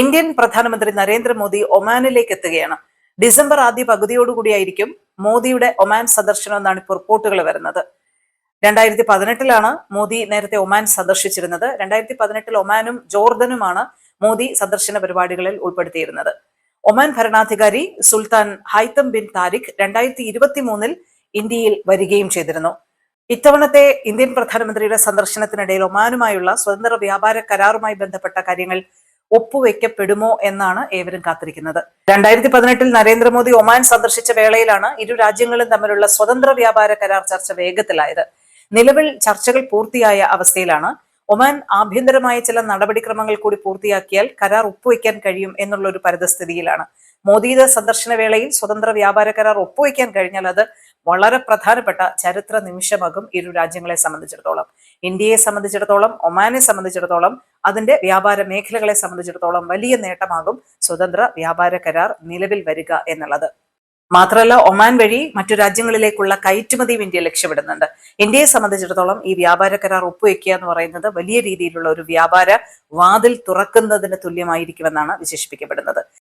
Indian പ്രധാനമന്ത്രി നരേന്ദ്രമോദി ഒമാനിലേക്ക് എത്തുകയാണ്. December ആദ്യ പകുതിയോടുകൂടിയായിരിക്കും മോദിയുടെ ഒമാൻ സന്ദർശനം എന്നാണ് ഇപ്പോൾ റിപ്പോർട്ടുകൾ വരുന്നത്. രണ്ടായിരത്തി പതിനെട്ടിലാണ് മോദി നേരത്തെ ഒമാൻ സന്ദർശിച്ചിരുന്നത്. രണ്ടായിരത്തി പതിനെട്ടിൽ ഒമാനും ജോർദനുമാണ് മോദി സന്ദർശന പരിപാടികളിൽ ഉൾപ്പെടുത്തിയിരുന്നത്. ഒമാൻ ഭരണാധികാരി സുൽത്താൻ ഹൈത്തം ബിൻ താരിഖ് രണ്ടായിരത്തി ഇരുപത്തി മൂന്നിൽ ഇന്ത്യയിൽ വരികയും ചെയ്തിരുന്നു. ഇത്തവണത്തെ ഇന്ത്യൻ പ്രധാനമന്ത്രിയുടെ സന്ദർശനത്തിനിടയിൽ ഒമാനുമായുള്ള സ്വതന്ത്ര വ്യാപാര കരാറുമായി ബന്ധപ്പെട്ട കാര്യങ്ങൾ ഒപ്പുവെക്കപ്പെടുമോ എന്നാണ് ഏവരും കാത്തിരിക്കുന്നത്. രണ്ടായിരത്തി പതിനെട്ടിൽ നരേന്ദ്രമോദി ഒമാൻ സന്ദർശിച്ച വേളയിലാണ് ഇരു രാജ്യങ്ങളും തമ്മിലുള്ള സ്വതന്ത്ര വ്യാപാര കരാർ ചർച്ച വേഗത്തിലായത്. നിലവിൽ ചർച്ചകൾ പൂർത്തിയായ അവസ്ഥയിലാണ്. ഒമാൻ ആഭ്യന്തരമായ ചില നടപടിക്രമങ്ങൾ കൂടി പൂർത്തിയാക്കിയാൽ കരാർ ഒപ്പുവെക്കാൻ കഴിയും എന്നുള്ള ഒരു പരിതസ്ഥിതിയിലാണ്. മോദിയുടെ സന്ദർശന വേളയിൽ സ്വതന്ത്ര വ്യാപാര കരാർ ഒപ്പുവെക്കാൻ കഴിഞ്ഞാൽ അത് വളരെ പ്രധാനപ്പെട്ട ചരിത്ര നിമിഷമാകും ഇരു രാജ്യങ്ങളെ സംബന്ധിച്ചിടത്തോളം. ഇന്ത്യയെ സംബന്ധിച്ചിടത്തോളം ഒമാനെ സംബന്ധിച്ചിടത്തോളം അതിന്റെ വ്യാപാര മേഖലകളെ സംബന്ധിച്ചിടത്തോളം വലിയ നേട്ടമാകും സ്വതന്ത്ര വ്യാപാര കരാർ നിലവിൽ വരിക എന്നുള്ളത്. മാത്രമല്ല ഒമാൻ വഴി മറ്റു രാജ്യങ്ങളിലേക്കുള്ള കയറ്റുമതിയും ഇന്ത്യ ലക്ഷ്യമിടുന്നുണ്ട്. ഇന്ത്യയെ സംബന്ധിച്ചിടത്തോളം ഈ വ്യാപാര കരാർ ഒപ്പുവെക്കുക എന്ന് പറയുന്നത് വലിയ രീതിയിലുള്ള ഒരു വ്യാപാര വാതിൽ തുറക്കുന്നതിന് തുല്യമായിരിക്കുമെന്നാണ് വിശേഷിപ്പിക്കപ്പെടുന്നത്.